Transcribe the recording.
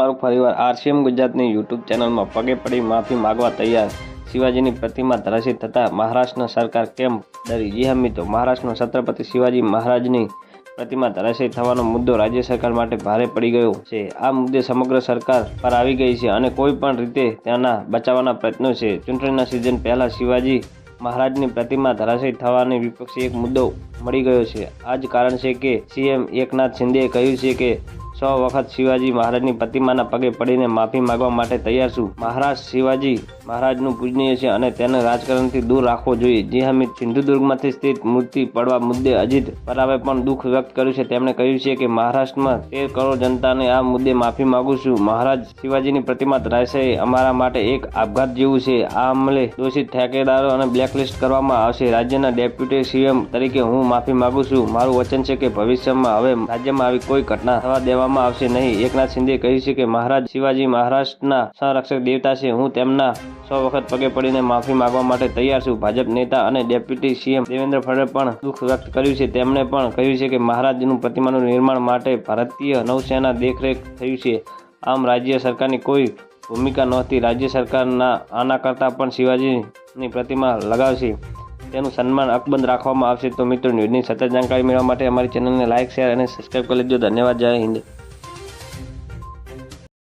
મારું ફરીવાર આરસીએમ ગુજરાતની યુટ્યુબ ચેનલમાં પગે પડી માફી માગવા તૈયાર. શિવાજીની પ્રતિમા ધરાશી થતાં મહારાષ્ટ્ર સરકાર કેમ ડરી જી હા મિત્રો મહારાષ્ટ્રમાં છત્રપતિ શિવાજી મહારાજની પ્રતિમા ધરાશયી થવાનો મુદ્દો રાજ્ય સરકાર માટે ભારે પડી ગયો છે. આ મુદ્દે સમગ્ર સરકાર પર આવી ગઈ છે અને કોઈ પણ રીતે ત્યાંના બચાવવાના પ્રયત્નો છે. ચૂંટણીના સિઝન પહેલાં શિવાજી મહારાજની પ્રતિમા ધરાશયી થવાની વિપક્ષી એક મુદ્દો મળી ગયો છે. આ જ કારણ છે કે સીએમ એકનાથ શિંદેએ કહ્યું છે કે સો વખત શિવાજી મહારાજની પ્રતિમાના પગે પડીને માફી માંગવા માટે તૈયાર છું. મહારાજ શિવાજી મહારાજનું પૂજનીય છે અને તેને રાજકારણથી દૂર રાખવો જોઈએ. જી હા સિંધુદુર્ગમાંથી સ્થિત મૂર્તિ પડવા મુદ્દે અજીત પરાવે પણ દુઃખ વ્યક્ત કર્યું છે. તેમણે કહ્યું છે કે મહારાષ્ટ્રમાં તેર કરોડ જનતાને આ મુદ્દે માફી માગું છું. મહારાજ શિવાજીની પ્રતિમા ધરાશે અમારા માટે એક આપઘાત જેવું છે. આ અમલે દોષિત ઠેકેદારો અને બ્લેકલિસ્ટ કરવામાં આવશે. રાજ્યના ડેપ્યુટી સીએમ તરીકે હું માફી માગું છું. મારું વચન છે કે ભવિષ્યમાં હવે રાજ્યમાં આવી કોઈ ઘટના થવા દેવામાં આવશે નહીં. એકનાથ શિંદે કહ્યું છે કે મહારાજ શિવાજી મહારાષ્ટ્રના સંરક્ષક દેવતા છે. હું તેમના સો વખત પગે પડીને માફી માંગવા માટે તૈયાર છું. ભાજપ નેતા અને ડેપ્યુટી સીએમ દેવેન્દ્ર ફડણવીસે પણ દુઃખ વ્યક્ત કર્યું છે. તેમણે પણ કહ્યું છે કે મહારાજનું પ્રતિમાનું નિર્માણ માટે ભારતીય નૌસેના દેખરેખ થયું છે. આમ રાજ્ય સરકારની કોઈ ભૂમિકા નહોતી. રાજ્ય સરકારના આના કરતાં પણ શિવાજીની પ્રતિમા લગાવશે. તેનું સન્માન અકબંધ રાખવામાં આવશે. તો મિત્રો, ન્યૂઝની સતત જાણકારી મેળવવા માટે અમારી ચેનલને લાઇક શેર અને સબસ્ક્રાઈબ કરી લેજો. ધન્યવાદ. જય હિન્દ.